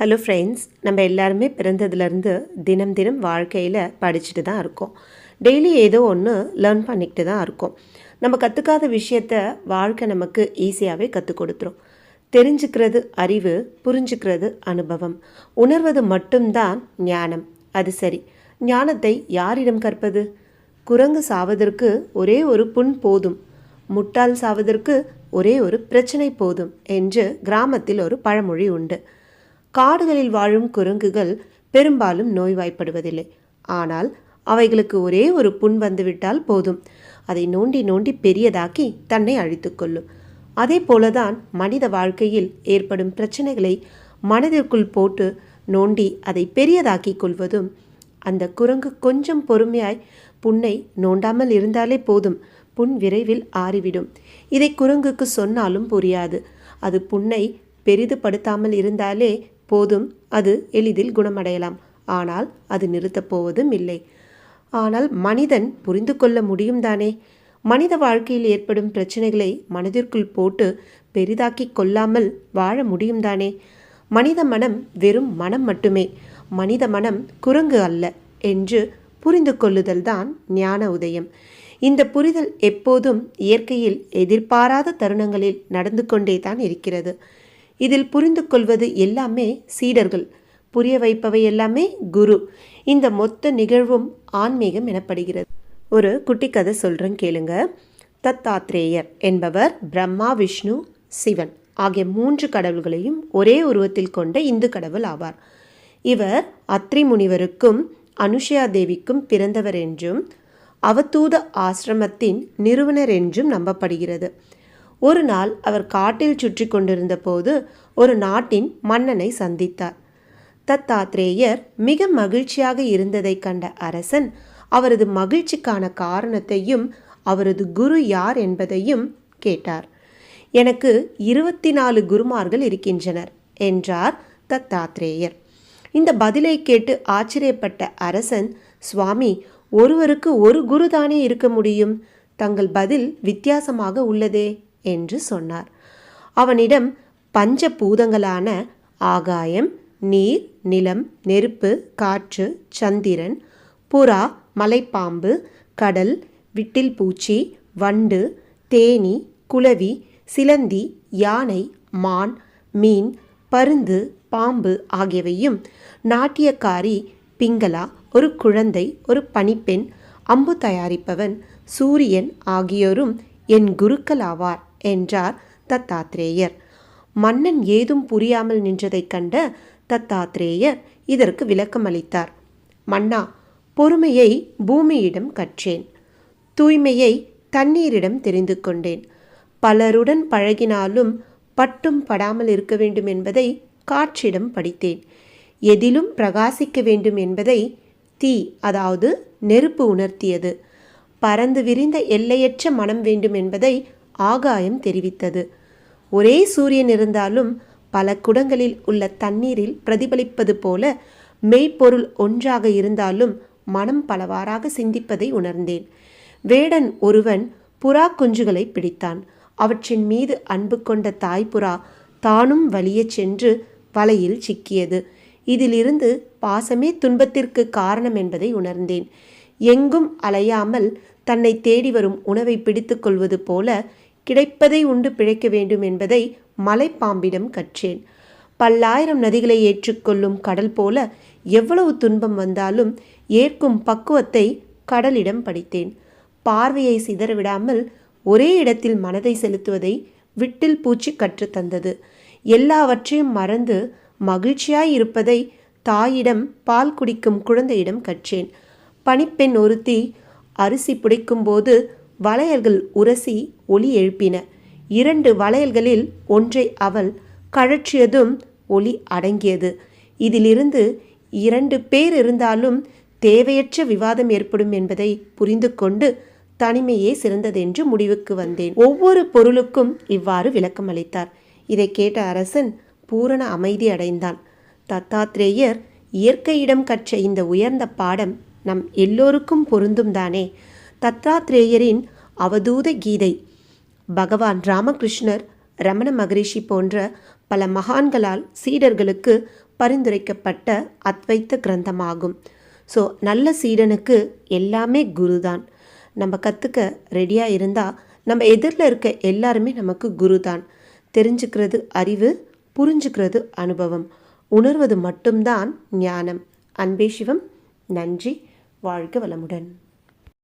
Hello friends நம்ம எல்லாருமே பிறந்ததுலேருந்து தினம் தினம் வாழ்க்கையில் படிச்சுட்டு தான் இருக்கோம். டெய்லி ஏதோ ஒன்று லேர்ன் பண்ணிக்கிட்டு தான் இருக்கோம். நம்ம கற்றுக்காத விஷயத்த வாழ்க்கை நமக்கு ஈஸியாகவே கற்றுக் கொடுத்துரும். தெரிஞ்சுக்கிறது அறிவு புரிஞ்சுக்கிறது அனுபவம். உணர்வது மட்டும்தான் ஞானம். அது சரி. ஞானத்தை யாரிடம் கற்பது? குரங்கு சாவதற்கு ஒரே ஒரு புண் போதும். முட்டாள் சாவதற்கு ஒரே ஒரு பிரச்சனை போதும் என்று கிராமத்தில் ஒரு பழமொழி உண்டு. காடுகளில் வாழும் குரங்குகள் பெரும்பாலும் நோய்வாய்ப்படுவதில்லை. ஆனால் அவைகளுக்கு ஒரே ஒரு புண் வந்துவிட்டால் போதும். அதை நோண்டி நோண்டி பெரியதாக்கி தன்னை அழித்துக்கொள்ளும் அதே போலதான் மனித வாழ்க்கையில் ஏற்படும் பிரச்சனைகளை மனதிற்குள் போட்டு நோண்டி அதை பெரியதாக்கிக் கொள்வதும் அந்த குரங்கு கொஞ்சம் பொறுமையாய் புண்ணை நோண்டாமல் இருந்தாலே போதும். புண் விரைவில் ஆறிவிடும். இதை குரங்குக்கு சொன்னாலும் புரியாது. அது புண்ணை பெரிதுபடுத்தாமல் இருந்தாலே போதும் அது எளிதில் குணமடையலாம். ஆனால் அது நிறுத்தப் போவதும் இல்லை. ஆனால் மனிதன் புரிந்து கொள்ள முடியும் தானே? மனித வாழ்க்கையில் ஏற்படும் பிரச்சனைகளை மனதிற்குள் போட்டு பெரிதாக்கி கொள்ளாமல் வாழ முடியும் தானே? மனித மனம் வெறும் மனம் மட்டுமே. மனித மனம் குரங்கு அல்ல என்று புரிந்து கொள்ளுதல் தான் ஞான உதயம். இந்த புரிதல் எப்போதும் இயற்கையில் எதிர்பாராத தருணங்களில் நடந்து கொண்டே தான் இருக்கிறது. இதில் புரிந்து கொள்வது எல்லாமே சீடர்கள். புரிய வைப்பவை எல்லாமே குரு. இந்த மொத்த நிகழ்வும் ஆன்மீகம் எனப்படுகிறது. ஒரு குட்டி கதை சொல்கிறேன் கேளுங்க. தத்தாத்ரேயர் என்பவர் பிரம்மா விஷ்ணு சிவன் ஆகிய மூன்று கடவுள்களையும் ஒரே உருவத்தில் கொண்ட இந்து கடவுள் ஆவார். இவர் அத்ரி முனிவருக்கும் அனுஷயா தேவிக்கும் பிறந்தவர் என்றும் அவதூத ஆசிரமத்தின் நிறுவனர் என்றும் நம்பப்படுகிறது. ஒரு நாள் அவர் காட்டில் சுற்றி கொண்டிருந்த போது ஒரு நாட்டின் மன்னனை சந்தித்தார். தத்தாத்ரேயர் மிக மகிழ்ச்சியாக இருந்ததை கண்ட அரசன் அவரது மகிழ்ச்சிக்கான காரணத்தையும் அவரது குரு யார் என்பதையும் கேட்டார். எனக்கு இருபத்தி நாலு குருமார்கள் இருக்கின்றனர் என்றார் தத்தாத்ரேயர். இந்த பதிலை கேட்டு ஆச்சரியப்பட்ட அரசன் சுவாமி ஒருவருக்கு ஒரு குருதானே இருக்க முடியும்? தங்கள் பதில் வித்தியாசமாக உள்ளதே. என்று சொன்னார். அவனிடம் பஞ்ச பூதங்களான ஆகாயம் நீர் நிலம் நெருப்பு காற்று சந்திரன் புறா மலைப்பாம்பு கடல் விட்டில் பூச்சி வண்டு தேனி குளவி சிலந்தி யானை மான் மீன் பருந்து பாம்பு ஆகியவையும் நாட்டியக்காரி பிங்களா ஒரு குழந்தை ஒரு பணிப்பெண் அம்பு தயாரிப்பவன் சூரியன் ஆகியோரும் என் குருக்கள் ஆவார் என்றார் தத்தாத்ரேயர். மன்னன் ஏதும் புரியாமல் நின்றதைக் கண்ட தத்தாத்ரேயர் இதற்கு விளக்கம் அளித்தார். மன்னா பொறுமையை பூமியிடம் கற்றேன். தூய்மையை தண்ணீரிடம் தெரிந்து கொண்டேன். பலருடன் பழகினாலும் பட்டும் படாமல் இருக்க வேண்டும் என்பதை காற்றிடம் படித்தேன். எதிலும் பிரகாசிக்க வேண்டும் என்பதை தீ அதாவது நெருப்பு உணர்த்தியது. பறந்து விரிந்த எல்லையற்ற மனம் வேண்டும் என்பதை ஆகாயம் தெரிவித்தது. ஒரே சூரியன் இருந்தாலும் பல குடங்களில் உள்ள தண்ணீரில் பிரதிபலிப்பது போல மெய்ப்பொருள் ஒன்றாக இருந்தாலும் மனம் பலவாறாக சிந்திப்பதை உணர்ந்தேன். வேடன் ஒருவன் புறா குஞ்சுகளை பிடித்தான். அவற்றின் மீது அன்பு கொண்ட தாய்ப்புறா தானும் வலிய சென்று வலையில் சிக்கியது. இதிலிருந்து பாசமே துன்பத்திற்கு காரணம் என்பதை உணர்ந்தேன். எங்கும் அலையாமல் தன்னை தேடி வரும் உணவை பிடித்துக்கொள்வது போல கிடைப்பதை உண்டு பிழைக்க வேண்டும் என்பதை மலைப்பாம்பிடம் கற்றேன். பல்லாயிரம் நதிகளை ஏற்றுக்கொள்ளும் கடல் போல எவ்வளவு துன்பம் வந்தாலும் ஏற்கும் பக்குவத்தை கடலிடம் படித்தேன். பார்வையை சிதறவிடாமல் ஒரே இடத்தில் மனதை செலுத்துவதை விட்டில் பூச்சி கற்றுத்தந்தது எல்லாவற்றையும் மறந்து மகிழ்ச்சியாய் இருப்பதை தாயிடம் பால் குடிக்கும் குழந்தையிடம் கற்றேன். பணிப்பெண் ஒருத்தி அரிசி புடைக்கும்போது வளையல்கள் உரசி ஒலி எழுப்பின. இரண்டு வளையல்களில் ஒன்றை அவள் கழற்றியதும் ஒலி அடங்கியது. இதிலிருந்து இரண்டு பேர் இருந்தாலும் தேவையற்ற விவாதம் ஏற்படும் என்பதை புரிந்து கொண்டு தனிமையே சிறந்ததென்று முடிவுக்கு வந்தேன். ஒவ்வொரு பொருளுக்கும் இவ்வாறு விளக்கம் அளித்தார். இதை கேட்ட அரசன் பூரண அமைதி அடைந்தான். தத்தாத்ரேயர் இயற்கையிடம் கற்ற இந்த உயர்ந்த பாடம் நம் எல்லோருக்கும் பொருந்தும் தானே. தத்தாத்ரேயரின் அவதூத கீதை. பகவான் ராமகிருஷ்ணர் ரமண மகரிஷி போன்ற பல மகான்களால் சீடர்களுக்கு பரிந்துரைக்கப்பட்ட அத்வைத்த கிரந்தமாகும். ஸோ நல்ல சீடனுக்கு எல்லாமே குரு தான் நம்ம கற்றுக்க ரெடியாக இருந்தால் நம்ம எதிரில் இருக்க எல்லாருமே நமக்கு குரு தான் தெரிஞ்சுக்கிறது அறிவு புரிஞ்சுக்கிறது அனுபவம். உணர்வது மட்டும்தான் ஞானம். அன்பே சிவம் நன்றி. வாழ்க வளமுடன்.